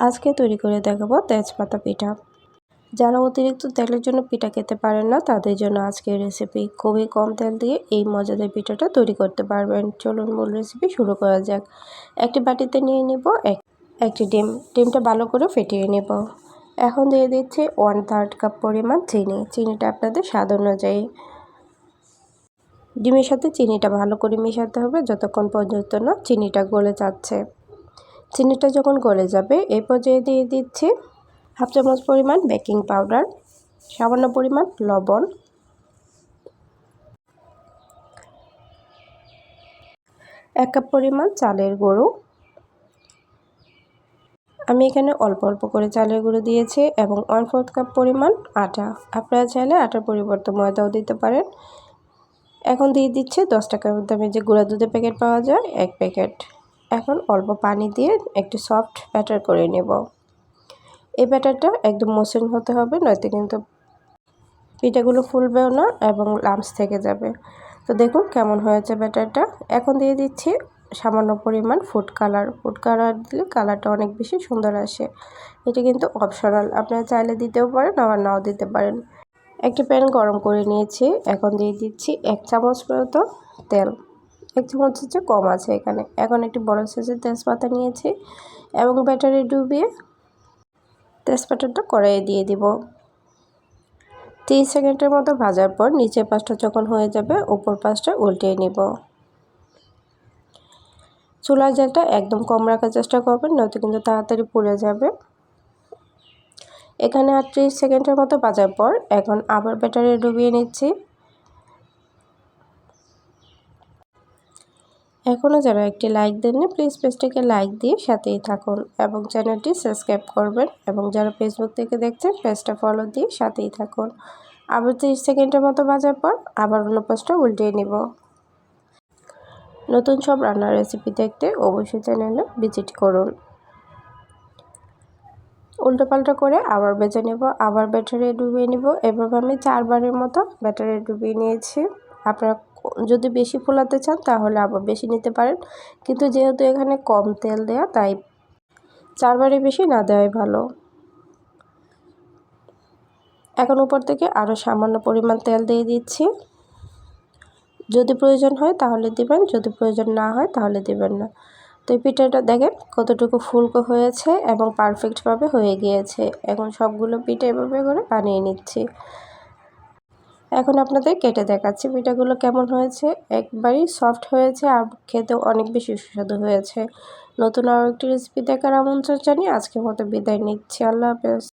আজকে তৈরি করে দেখাবো তেজপাতা পিঠা। যারা অতিরিক্ত তেলের জন্য পিঠা খেতে পারেন না, তাদের জন্য আজকের রেসিপি খুবই কম তেল দিয়ে এই মজাদার পিঠাটা তৈরি করতে পারবেন। চলুন মূল রেসিপি শুরু করা যাক। একটি বাটিতে নিয়ে নিব এক, একটি ডিম। ডিমটা ভালো করে ফেটিয়ে নেব। এখন দিয়ে দিচ্ছি ওয়ান থার্ড কাপ পরিমাণ চিনি। চিনিটা আপনাদের স্বাদ অনুযায়ী। ডিমের সাথে চিনিটা ভালো করে মেশাতে হবে, যতক্ষণ পর্যন্ত না চিনিটা গলে যাচ্ছে। চিনিটা যখন গলে যাবে এই পর্যায়ে দিয়ে দিচ্ছি হাফ চামচ পরিমাণ বেকিং পাউডার, সামান্য পরিমাণ লবণ। এক কাপ পরিমাণ চালের গুঁড়ো। আমি এখানে অল্প অল্প করে চালের গুঁড়ো দিয়েছি এবং ওয়ান ফোর্থ কাপ পরিমাণ আটা। আপনারা চাইলে আটার পরিবর্তে ময়দাও দিতে পারেন। এখন দিয়ে দিচ্ছে দশ টাকার দামে যে গুঁড়া দুধের প্যাকেট পাওয়া যায়, এক প্যাকেট। এখন অল্প পানি দিয়ে একটু সফট ব্যাটার করে নেব। এই ব্যাটারটা একদম মসৃণ হতে হবে, নয়তো কিন্তু পিঠাগুলো ফুলবেও না এবং লামস থেকে যাবে। তো দেখুন কেমন হয়েছে ব্যাটারটা এখন দিয়ে দিচ্ছি সামান্য পরিমাণ ফুড কালার ফুড কালার দিলে কালারটা অনেক বেশি সুন্দর আসে। এটা কিন্তু অপশনাল আপনারা চাইলে দিতেও পারেন, আবার নাও দিতে পারেন। একটি প্যান গরম করে নিয়েছি। এখন দিয়ে দিচ্ছি এক চামচ মতো তেল। এক চামচ হচ্ছে কম আছে এখানে। এখন একটি বড় সাইজের তেজপাতা নিয়েছি এবং ব্যাটারি ডুবিয়ে তেজপাতাটা কড়াইয়ে দিয়ে দিব। তিরিশ সেকেন্ডের মতো ভাজার পর নিচের পাশটা যখন হয়ে যাবে, উপর পাশটা উল্টিয়ে নিব। চুলার জালটা একদম কম রাখার চেষ্টা করবেন, নয়তো কিন্তু তাড়াতাড়ি পুড়ে যাবে। এখানে আর ত্রিশ সেকেন্ডের মতো বাজার পর এখন আবার ব্যাটারি ডুবিয়ে নিচ্ছি। এখনও যারা একটি লাইক দেননি প্লিজ পেজটিকে লাইক দিয়ে সাথেই থাকুন এবং চ্যানেলটি সাবস্ক্রাইব করবেন এবং যারা ফেসবুক থেকে দেখছেন পেজটা ফলো দিয়ে সাথেই থাকুন। আবার তিরিশ সেকেন্ডের মতো বাজার পর আবার অন্য পোস্টটা উল্টিয়ে নিব। নতুন সব রান্নার রেসিপি দেখতে অবশ্যই চ্যানেলে ভিজিট করুন। উল্টো পাল্টা করে আবার বেজে নেব, আবার ব্যাটারি ডুবিয়ে নিব। এভাবে আমি চারবারের মতো ব্যাটারি ডুবিয়ে নিয়েছি। আপনারা যদি বেশি ফোলাতে চান তাহলে আবার বেশি নিতে পারেন। কিন্তু যেহেতু এখানে কম তেল দেয়া, তাই চারবারে বেশি না দেওয়াই ভালো। এখন উপর থেকে আরও সামান্য পরিমাণ তেল দিয়ে দিচ্ছি। যদি প্রয়োজন হয় তাহলে দিবেন, যদি প্রয়োজন না হয় তাহলে দিবেন না। তো এই পিঠাটা দেখেন কতটুকু ফুলকো হয়েছে এবং পারফেক্টভাবে হয়ে গিয়েছে। এখন সবগুলো পিঠা এভাবে করে বানিয়ে নিচ্ছি। এখন আপনাদের কেটে দেখাচ্ছি পিঠাগুলো কেমন হয়েছে। একবারই সফট হয়েছে আর খেতেও অনেক বেশি সুস্বাদু হয়েছে। নতুন আরও একটি রেসিপি দেখার আমন্ত্রণ জানিয়ে আজকের মতো বিদায় নিচ্ছি। আল্লাহ হাফেজ।